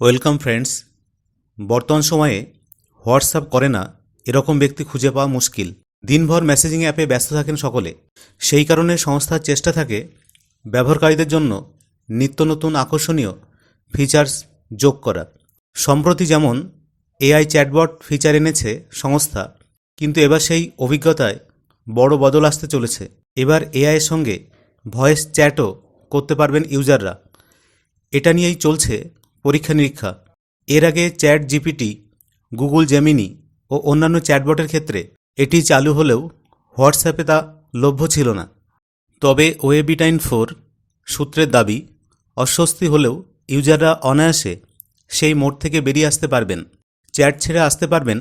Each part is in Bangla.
ওয়েলকাম ফ্রেন্ডস, বর্তমান সময়ে হোয়াটসঅ্যাপ করে না, এরকম ব্যক্তি খুঁজে পাওয়া মুশকিল। দিনভর মেসেজিং অ্যাপে ব্যস্ত থাকেন সকলে। সেই কারণে সংস্থার চেষ্টা থাকে ব্যবহারকারীদের জন্য নিত্য নতুন আকর্ষণীয় ফিচার্স যোগ করা সম্প্রতি যেমন এআই চ্যাটবট ফিচার এনেছে সংস্থা, কিন্তু এবার সেই অভিজ্ঞতায় বড় বদল আসতে চলেছে। এবার এআইয়ের সঙ্গে ভয়েস চ্যাটও করতে পারবেন ইউজাররা। এটা নিয়েই চলছে পরীক্ষা নিরীক্ষা এর আগে চ্যাট জিপিটি, গুগল জেমিনি ও অন্যান্য চ্যাটবটের ক্ষেত্রে এটি চালু হলেও হোয়াটসঅ্যাপে তা লভ্য ছিল না। তবে ওয়েবিটাইন ফোর সূত্রের দাবি, অস্বস্তি হলেও ইউজাররা অনায়াসে সেই মোড থেকে বেরিয়ে আসতে পারবেন, চ্যাট ছেড়ে আসতে পারবেন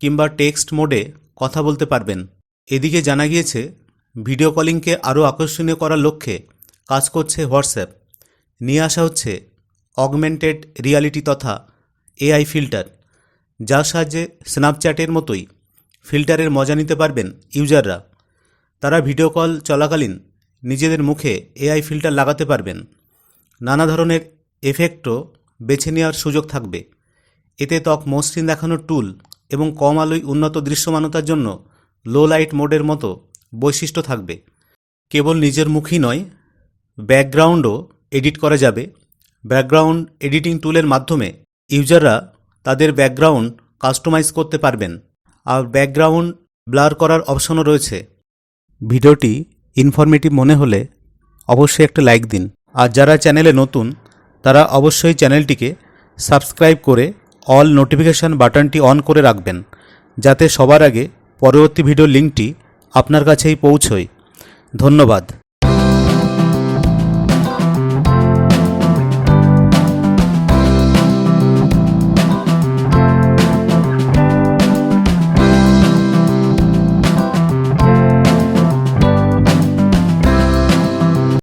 কিংবা টেক্সট মোডে কথা বলতে পারবেন। এদিকে জানা গিয়েছে, ভিডিও কলিংকে আরও আকর্ষণীয় করার লক্ষ্যে কাজ করছে হোয়াটসঅ্যাপ। নিয়ে আসা হচ্ছে অগমেন্টেড রিয়ালিটি তথা এআই ফিল্টার যার সাহায্যে স্ন্যাপচ্যাটের মতোই ফিল্টারের মজা নিতে পারবেন ইউজাররা। তারা ভিডিও কল চলাকালীন নিজেদের মুখে এআই ফিল্টার লাগাতে পারবেন। নানা ধরনের এফেক্টও বেছে নেওয়ার সুযোগ থাকবে। এতে ত্বক মসৃণ দেখানোর টুল এবং কম আলোয় উন্নত দৃশ্যমানতার জন্য লো লাইট মোডের মতো বৈশিষ্ট্য থাকবে। কেবল নিজের মুখই নয় ব্যাকগ্রাউন্ডও এডিট করা যাবে। ব্যাকগ্রাউন্ড এডিটিং টুলের মাধ্যমে ইউজাররা তাদের ব্যাকগ্রাউন্ড কাস্টমাইজ করতে পারবেন। আর ব্যাকগ্রাউন্ড ব্লার করার অপশনও রয়েছে। ভিডিওটি ইনফরমেটিভ মনে হলে অবশ্যই একটা লাইক দিন। আর যারা চ্যানেলে নতুন, তারা অবশ্যই চ্যানেলটিকে সাবস্ক্রাইব করে অল নোটিফিকেশান বাটনটি অন করে রাখবেন, যাতে সবার আগে পরবর্তী ভিডিও লিঙ্কটি আপনার কাছেই পৌঁছয়। ধন্যবাদ।